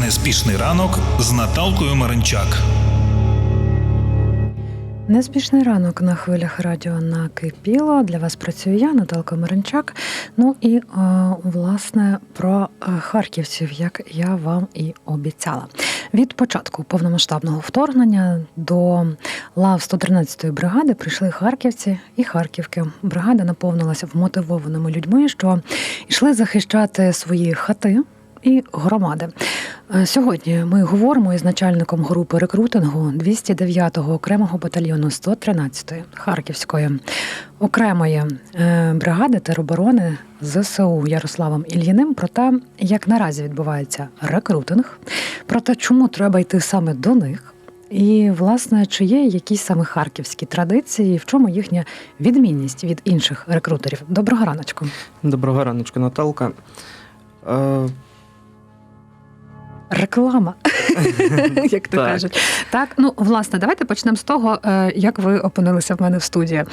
Неспішний ранок з Наталкою Маринчак. Неспішний ранок на хвилях радіо накипіло. Для вас працюю я, Наталка Маринчак. Ну і е, власне про е, харківців, як я вам і обіцяла. Від початку повномасштабного вторгнення до лав 113-ї бригади прийшли харківці і харківки. Бригада наповнилася вмотивованими людьми, що йшли захищати свої хати і громади. Е, Сьогодні ми говоримо із начальником групи рекрутингу 209-го окремого батальйону 113-ї Харківської окремої е, бригади тероборони ЗСУ Ярославом Ільїним про те, як наразі відбувається рекрутинг, про те, чому треба йти саме до них. І, власне, чи є якісь саме харківські традиції, в чому їхня відмінність від інших рекрутерів? Доброго раночку. Доброго раночку, Наталка. Реклама, як то Так. кажуть. Так, ну власне, давайте почнемо з того, е, як ви опинилися в мене в студії.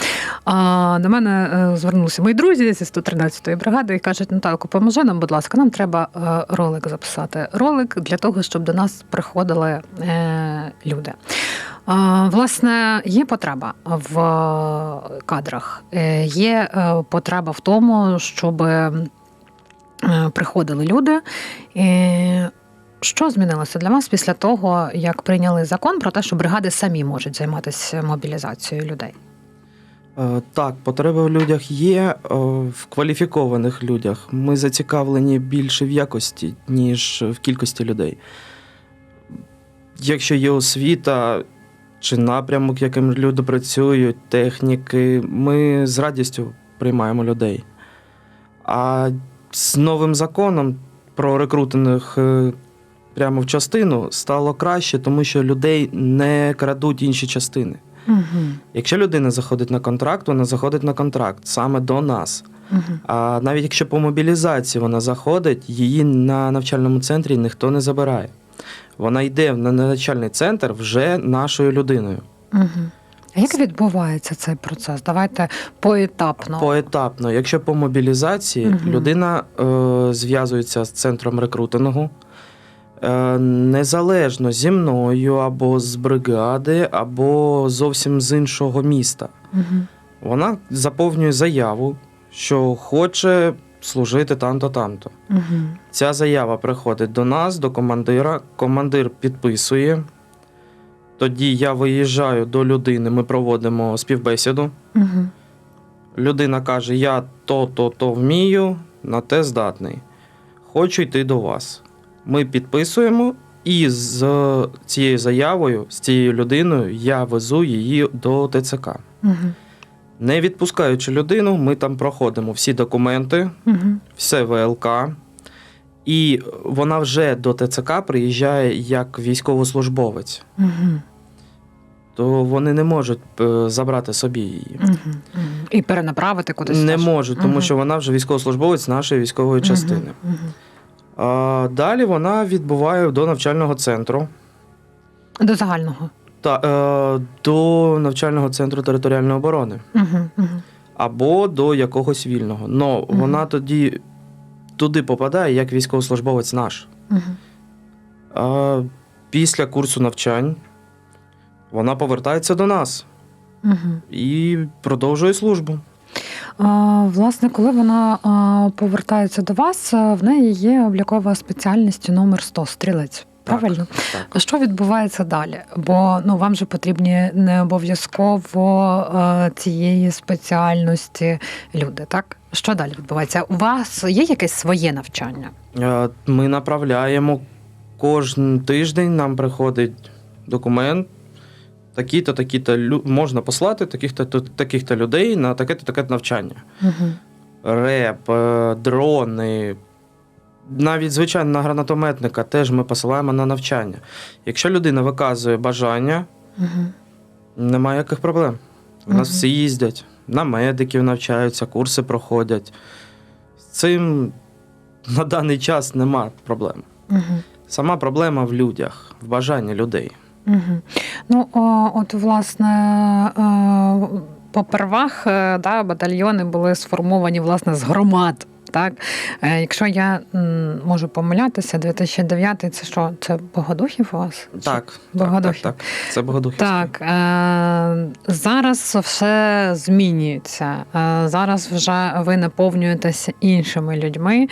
А, До мене е, звернулися мої друзі зі 113-ї бригади і кажуть: Наталко, поможи нам, будь ласка, нам треба е, ролик записати. Ролик для того, щоб до нас приходили люди. Власне, є потреба в кадрах, є потреба в тому, щоб приходили люди. Що змінилося для вас після того, як прийняли закон про те, що бригади самі можуть займатися мобілізацією людей? е, так, потреба в людях є, е, в кваліфікованих людях. Ми зацікавлені більше в якості, ніж в кількості людей. Якщо є освіта чи напрямок, яким люди працюють, техніки, ми з радістю приймаємо людей. А з новим законом про рекрутинг е, прямо в частину стало краще, тому що людей не крадуть інші частини. Угу. Якщо людина заходить на контракт, вона заходить на контракт саме до нас. Угу. А навіть якщо по мобілізації вона заходить, її на навчальному центрі ніхто не забирає. Вона йде на навчальний центр вже нашою людиною. Угу. А як відбувається цей процес? Давайте поетапно. Поетапно, якщо по мобілізації Мгм. людина е, зв'язується з центром рекрутингу, незалежно зі мною або з бригади, або зовсім з іншого міста. Угу. Вона заповнює заяву, що хоче служити там-то, там-то. Угу. Ця заява приходить до нас, до командира. Командир підписує. Тоді я виїжджаю до людини, ми проводимо співбесіду. Угу. Людина каже: Я то, то, то вмію, на те здатний. Хочу йти до вас. Ми підписуємо, і з цією заявою, з цією людиною, я везу її до ТЦК. Угу. Не відпускаючи людину, ми там проходимо всі документи, Угу. все ВЛК. І вона вже до ТЦК приїжджає як військовослужбовець, Угу. то вони не можуть е, забрати собі її. Угу. І перенаправити кудись. Не можуть, тому Мгм. що вона вже військовослужбовець нашої військової частини. Угу. А, далі вона відбуває до навчального центру До загального. та е, до навчального центру територіальної оборони Угу. Угу. або до якогось вільного. Но Мгм. вона тоді туди попадає як військовослужбовець наш. Угу. А, після курсу навчань вона повертається до нас Угу. і продовжує службу. Власне, коли вона повертається до вас, в неї є облікова спеціальність номер 100 стрілець. Правильно, Так. А що відбувається далі? Бо ну вам же потрібні не обов'язково цієї спеціальності люди, так? Що далі відбувається? У вас є якесь своє навчання? Е, Ми направляємо кожен тиждень. Нам приходить документ. Такі-то, такі-то лю- можна послати таких-то таких-то людей на таке-то таке навчання. Угу. Реп, е, дрони, навіть звичайно на гранатометника теж ми посилаємо на навчання. Якщо людина виказує бажання, Угу. немає яких проблем. У нас всі їздять, на медиків навчаються, курси проходять. З цим на даний час нема проблем. Угу. Сама проблема в людях, в бажанні людей. Угу. Ну, о, от, власне, е, попервах е, да, батальйони були сформовані власне з громад. Так? Е, Якщо я можу помилятися, 2009 це що? Це Богодухів у вас? Так, так, так, Богодухів. так. Це Богодухівський. Так, зараз все змінюється. Зараз вже ви наповнюєтеся іншими людьми.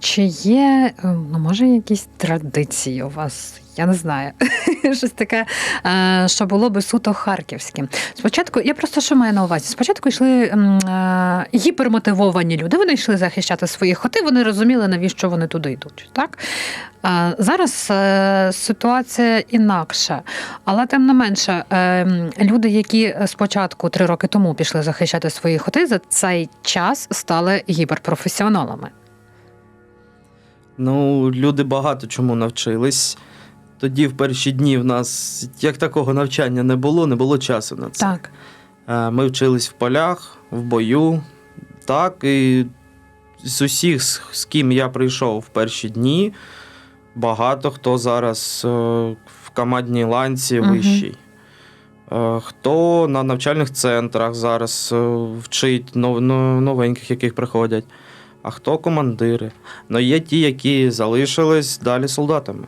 Чи є, ну, може, якісь традиції у вас? Я не знаю. Щось таке, е, що було би суто харківським. Спочатку, я просто що маю на увазі? Спочатку йшли е, гіпермотивовані люди. Вони йшли захищати свої хоти, вони розуміли, навіщо вони туди йдуть. Так? Е, Зараз ситуація інакша, але тим не менше, люди, які спочатку три роки тому пішли захищати свої хоти, за цей час стали гіперпрофесіоналами. Ну, люди багато чому навчились. Тоді, в перші дні, в нас як такого навчання не було, не було часу на це. Так. Е, Ми вчились в полях, в бою. Так, і з усіх, з ким я прийшов в перші дні, багато хто зараз е, в командній ланці вищій. Е, Хто на навчальних центрах зараз вчить нов- но- новеньких, яких приходять, а хто командири. Ну є ті, які залишились далі солдатами.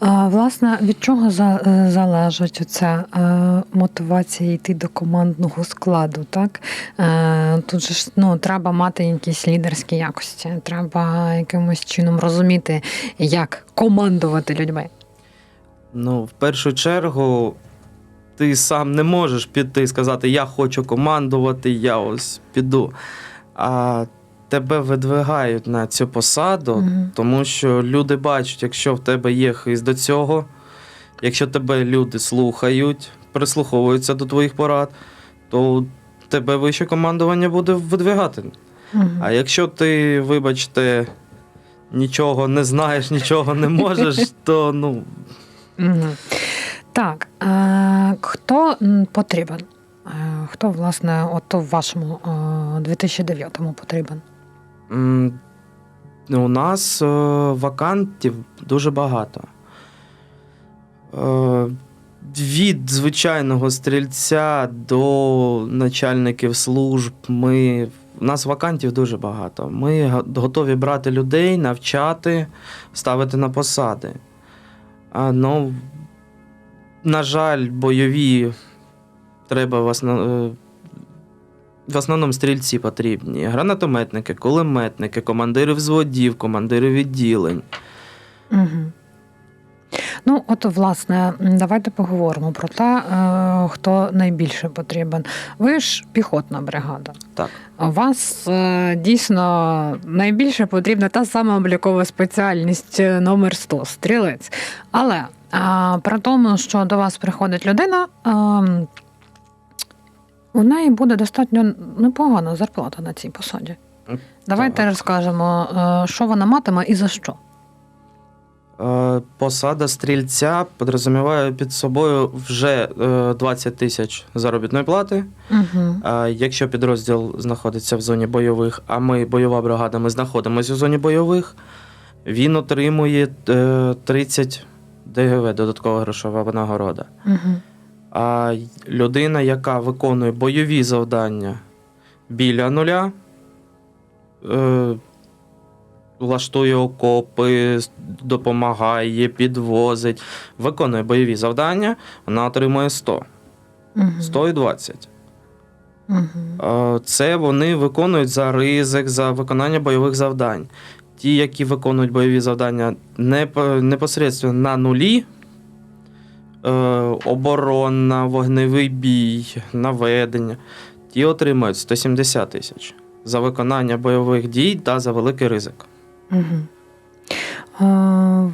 А, власне, від чого за, е, залежить ця е, мотивація йти до командного складу? Так? Е, тут же ж ну, треба мати якісь лідерські якості, треба якимось чином розуміти, як командувати людьми. Ну, в першу чергу, ти сам не можеш піти і сказати, я хочу командувати, я ось піду. А тебе видвигають на цю посаду, Мгм. тому що люди бачать, якщо в тебе є хист до цього, якщо тебе люди слухають, прислуховуються до твоїх порад, то тебе вище командування буде видвигати. Мгм. А якщо ти, вибачте, нічого не знаєш, нічого не можеш, то ну. Так, е, хто потрібен? Е, Хто, власне, от в вашому е, 2009-му потрібен? М, У нас е, вакантів дуже багато. Е, Від звичайного стрільця до начальників служб ми, у нас вакантів дуже багато. Ми готові брати людей, навчати, ставити на посади. А, ну, на жаль, бойові треба в основному. В основному стрільці потрібні: гранатометники, кулеметники, командири взводів, командири відділень. Угу. Ну, от, власне, давайте поговоримо про те, е, хто найбільше потрібен. Ви ж піхотна бригада. Так. У вас е, дійсно найбільше потрібна та сама облікова спеціальність е, номер 100 стрілець. Але при тому, що до вас приходить людина, ем, у неї буде достатньо непогана зарплата на цій посаді. Давайте Так. розкажемо, е, що вона матиме і за що. Е, Посада стрільця підрозуміває під собою вже е, 20 тисяч заробітної плати. Угу. Е, Якщо підрозділ знаходиться в зоні бойових, а ми, бойова бригада, ми знаходимося у зоні бойових, він отримує е, 30 ДГВ, додаткова грошова винагорода. Угу. А людина, яка виконує бойові завдання біля нуля, е, влаштує окопи, допомагає, підвозить, виконує бойові завдання, вона отримує 100, Угу. 100 і 20. Угу. Е, Це вони виконують за ризик, за виконання бойових завдань. Ті, які виконують бойові завдання непо- непосередньо на нулі, оборона, вогневий бій, наведення, ті отримують 170 тисяч за виконання бойових дій та за великий ризик. Угу. Е,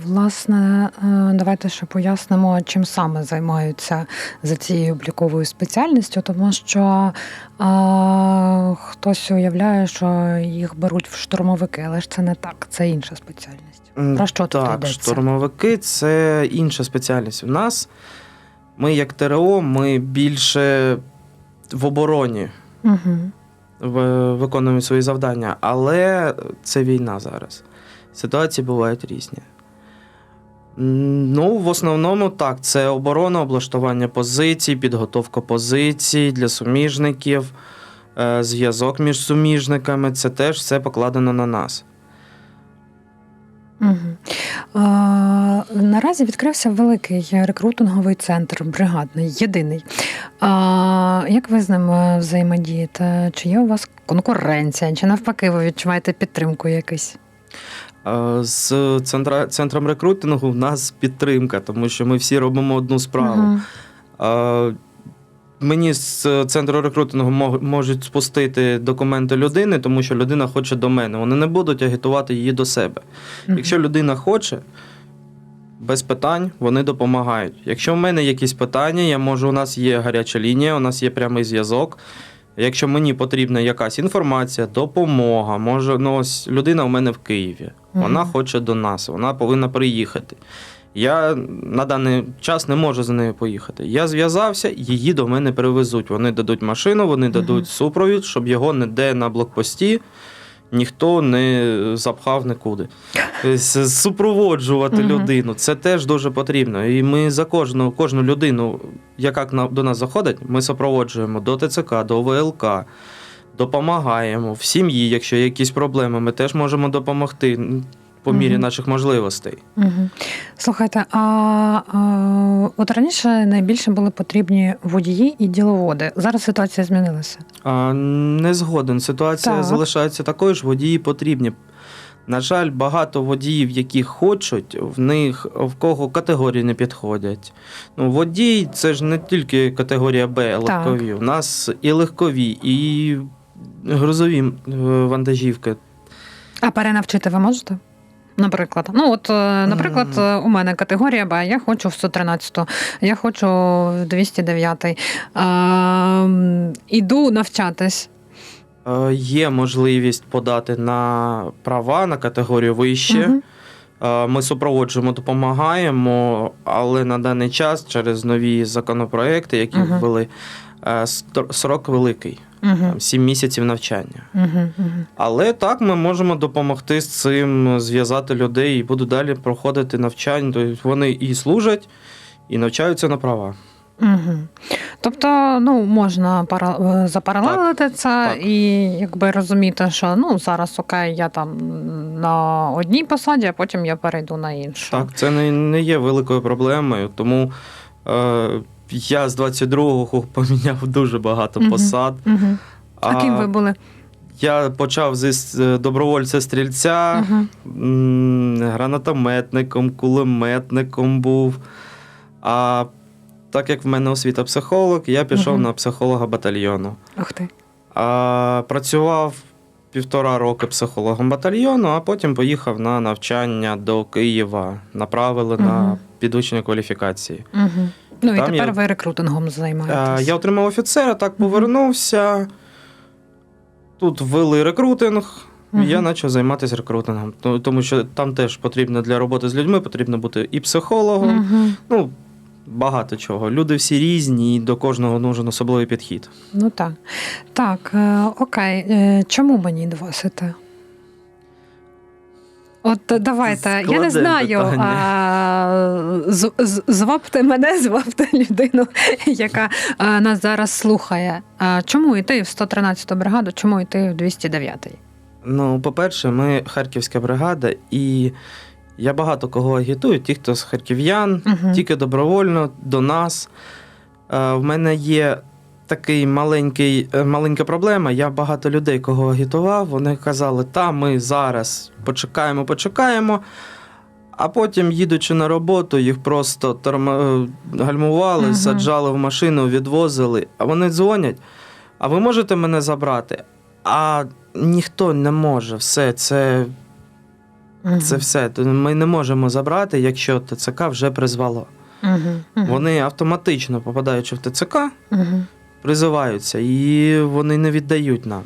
власне, е, давайте ще пояснимо, чим саме займаються за цією обліковою спеціальністю, тому що е, хтось уявляє, що їх беруть в штурмовики, але ж це не так, це інша спеціальність. Про що тут так, йдеться? штурмовики це інша спеціальність. У нас ми, як ТРО, ми більше в обороні Угу. виконуємо свої завдання, але це війна зараз. Ситуації бувають різні. Ну, в основному так, це оборона, облаштування позицій, підготовка позицій для суміжників, е, зв'язок між суміжниками це теж все покладено на нас. Угу. А, наразі відкрився великий рекрутинговий центр бригадний, єдиний. А, як ви з ним взаємодієте? Чи є у вас конкуренція, чи навпаки, ви відчуваєте підтримку якусь? Е, З центра, центром рекрутингу в нас підтримка, тому що ми всі робимо одну справу. Мгм. Е, Мені з центру рекрутингу можуть спустити документи людини, тому що людина хоче до мене. Вони не будуть агітувати її до себе. Мгм. Якщо людина хоче, без питань вони допомагають. Якщо в мене якісь питання, я можу, у нас є гаряча лінія, у нас є прямий зв'язок. Якщо мені потрібна якась інформація, допомога, може, ну ось людина у мене в Києві, вона Мгм. хоче до нас, вона повинна приїхати. Я на даний час не можу за нею поїхати. Я зв'язався, її до мене привезуть. Вони дадуть машину, вони дадуть Мгм. супровід, щоб його ніде на блокпості ніхто не запхав нікуди. Супроводжувати людину це теж дуже потрібно. І ми за кожну, кожну людину, яка до нас заходить, ми супроводжуємо до ТЦК, до ВЛК. Допомагаємо в сім'ї, якщо є якісь проблеми, ми теж можемо допомогти по мірі Мгм. наших можливостей. Угу. Слухайте, а, а от раніше найбільше були потрібні водії і діловоди. Зараз ситуація змінилася. А, не згоден. Ситуація Так. залишається такою ж, водії потрібні. На жаль, багато водіїв, які хочуть, в них в кого категорії не підходять. Ну, водій це ж не тільки категорія Б легкові. У нас і легкові, і грузові е, вантажівки. А перенавчити ви можете? Наприклад, ну от, е, наприклад, е, у мене категорія Б, я хочу в 113, я хочу в 209. Ем, Іду навчатись. Е, Є можливість подати на права на категорію вище. Е, Ми супроводжуємо, допомагаємо, але на даний час через нові законопроекти, які Мгм. ввели, е, срок великий, там 7 місяців навчання. Мгм. Але так ми можемо допомогти з цим, зв'язати людей і будуть далі проходити навчання. Тобто вони і служать, і навчаються на права. Угу. Тобто, ну можна пара... е, запаралелити це так. і якби розуміти, що ну зараз окей, я там на одній посаді, а потім я перейду на іншу. Так, це не, не є великою проблемою, тому е, я з 22-го поміняв дуже багато Мгм. посад. Угу. А, ким ви були? Я почав зі е, добровольця-стрільця, Угу. м, гранатометником, кулеметником був. А так як в мене освіта психолог, я пішов Мгм. на психолога батальйону. Ух ти. А, працював півтора роки психологом батальйону, а потім поїхав на навчання до Києва. Направили на Мгм. підвищення кваліфікації. Угу. Ну і Там тепер я- ви рекрутингом А, займаєтесь. я отримав офіцера, так Мгм. повернувся. Тут ввели рекрутинг. і Мгм. Я почав займатися рекрутингом, Ну, тому що там теж потрібно для роботи з людьми, потрібно бути і психологом. Угу. Ну, багато чого. Люди всі різні, і до кожного нужен особливий підхід. Ну так. Так, е, окей. Е, Чому мені до вас іти? От давайте, я не знаю, а, з- з- звабте мене, звабте людину, яка е, нас зараз слухає. А Чому йти в 113-ту бригаду, чому йти в 209-й? Ну, по-перше, ми харківська бригада, і я багато кого агітую, ті, хто з харків'ян, Мгм. тільки добровольно до нас. Е, В мене є такий маленький, е, маленька проблема. Я багато людей, кого агітував, вони казали, та ми зараз почекаємо, почекаємо. А потім, їдучи на роботу, їх просто торма... е, гальмували, Мгм. саджали в машину, відвозили. А вони дзвонять. А ви можете мене забрати? А ніхто не може. Все, це, Мгм. це все. Ми не можемо забрати, якщо ТЦК вже призвало. Мгм. Вони автоматично, попадаючи в ТЦК, Мгм. Призиваються і вони не віддають нам.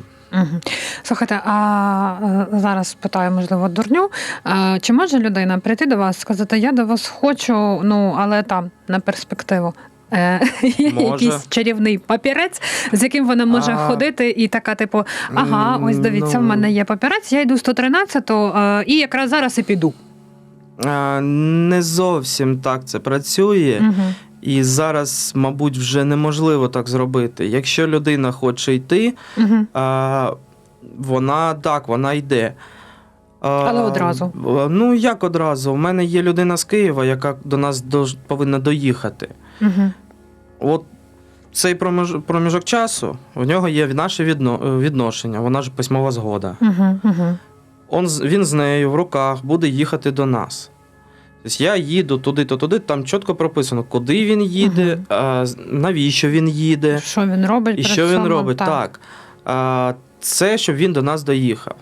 Слухайте, а е, зараз питаю, можливо, дурню. Е, Чи може людина прийти до вас, сказати, я до вас хочу, ну але там на перспективу. Е, Є якийсь чарівний папірець, з яким вона може А. ходити, і така, типу, ага, ось дивіться, в Ну. мене є папірець, я йду 113-ту, е, і якраз зараз і піду. А, Не зовсім так це працює. Мгм. І зараз, мабуть, вже неможливо так зробити. Якщо людина хоче йти, Угу. а, вона так, вона йде. А, Але одразу. Ну, як одразу? У мене є людина з Києва, яка до нас дож- повинна доїхати. Угу. От цей проміж- проміжок часу, у нього є наше відно- відношення, вона ж письмова згода. Угу. Угу. Он, він з нею в руках буде їхати до нас. Тобто я їду туди-то, туди, там чітко прописано, куди він їде, а, навіщо він їде. Що він робить? І що він робить? Так. А, це, щоб він до нас доїхав.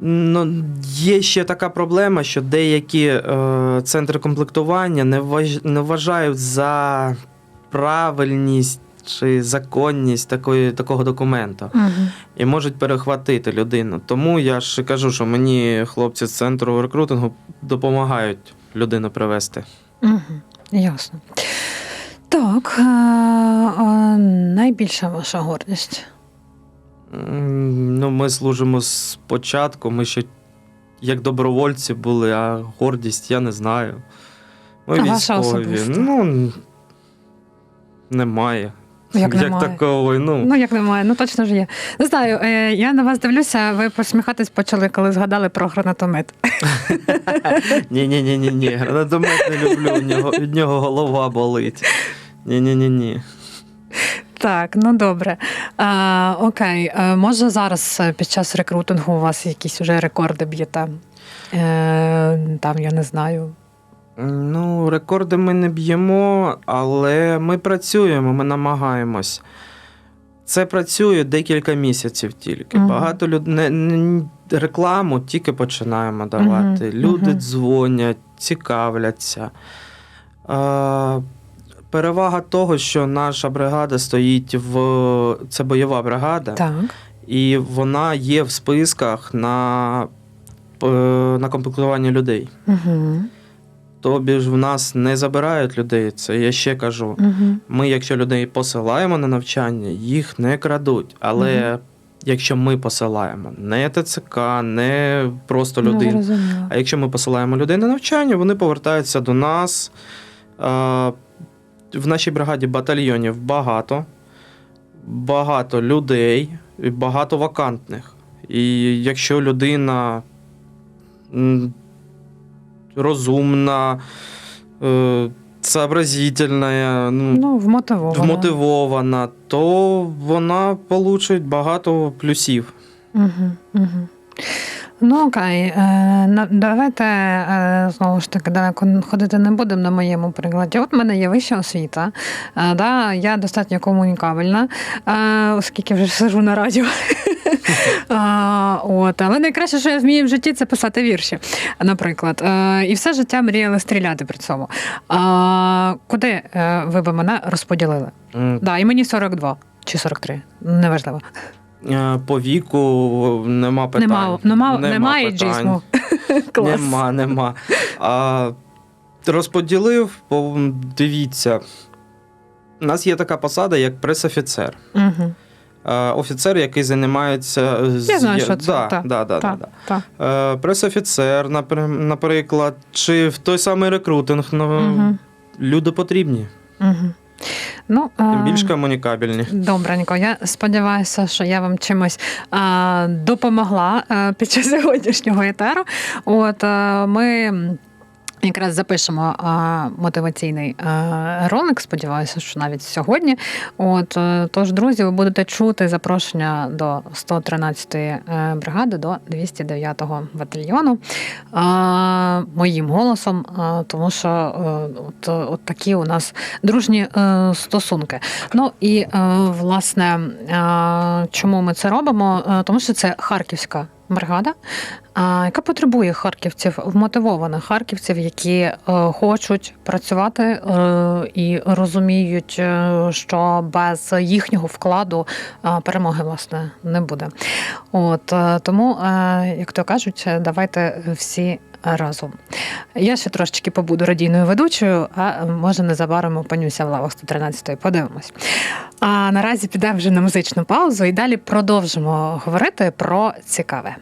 Ну, є ще така проблема, що деякі е, центри комплектування не, вваж, не вважають за правильність чи законність такої, такого документу Угу. і можуть перехватити людину. Тому я ж кажу, що мені хлопці з центру рекрутингу допомагають людину привезти. Угу. Ясно. Так. А, а, найбільша ваша гордість. Ну, ми служимо з початку. Ми ще як добровольці були, а гордість я не знаю. Ми А військові. особиста? Ну, н- немає. Як немає? такого. Ну, Ну, як немає, ну точно ж є. Не знаю, е, я на вас дивлюся, ви посміхатись почали, коли згадали про гранатомет. ні, ні, ні, ні, ні. Гранатомет не люблю. Від нього, голова болить. Ні, ні, ні, ні. Так, ну добре. А, окей, а, може зараз е, під час рекрутингу у вас якісь вже рекорди б'єте? Е, там, я не знаю. Ну, рекорди ми не б'ємо, але ми працюємо, ми намагаємось. Це працює декілька місяців тільки. Мгм. Багато людей рекламу тільки починаємо давати. Мгм, Люди мгм. дзвонять, цікавляться. А, перевага того, що наша бригада стоїть в. Це бойова бригада, Так. і вона є в списках на, на комплектування людей. Угу. Тобі ж в нас не забирають людей, це я ще кажу. Угу. Ми, якщо людей посилаємо на навчання, їх не крадуть. Але Мгм. якщо ми посилаємо не ТЦК, не просто Ну, людину, зрозуміло. а якщо ми посилаємо людей на навчання, вони повертаються до нас. В нашій бригаді батальйонів багато, багато людей, багато вакантних. І якщо людина розумна, е, сообразительна, ну, Ну, вмотивовано. вмотивована, то вона получить багато плюсів. Угу, угу. Ну окей, е, давайте е, знову ж таки далеко ходити не будемо на моєму прикладі. От в мене є вища освіта, е, да, я достатньо комунікабельна, оскільки вже сижу на радіо. А, От, але найкраще, що я вмію в житті, це писати вірші, наприклад. Е, І все життя мріяли стріляти при цьому. А, Куди е, ви би мене розподілили? Да, і мені 42 чи 43, неважливо. е, По віку нема питань. Нема, нема, немає питань. джизму. Клас. Нема, нема. А, розподілив, дивіться. У нас є така посада, як прес-офіцер. Угу. Е, Офіцер, який займається Я знаю, що це. Да, Так, да, да, Так, да, так. да. Е, Прес-офіцер, наприклад, чи в той самий рекрутинг. Ну, Угу. Люди потрібні, Угу. Ну, тим більш комунікабельні. Добренько, я сподіваюся, що я вам чимось а, допомогла а, під час сьогоднішнього етеру. От а, ми. Якраз запишемо а, мотиваційний а, ролик. Сподіваюся, що навіть сьогодні. От е, тож, друзі, ви будете чути запрошення до 113-ї е, бригади до 209-го батальйону а, моїм голосом, а, тому що е, от, от такі у нас дружні е, стосунки. Ну і е, власне, е, чому ми це робимо? Е, Тому що це харківська бригада, яка потребує харківців, вмотивованих харківців, які е, хочуть працювати е, і розуміють, е, що без їхнього вкладу перемоги власне не буде. От тому, як то кажуть, давайте всі. Разом я ще трошечки побуду радійною ведучою, а може незабаром опинюся в лавах 113-ї. Подивимось. А наразі підемо вже на музичну паузу і далі продовжимо говорити про цікаве.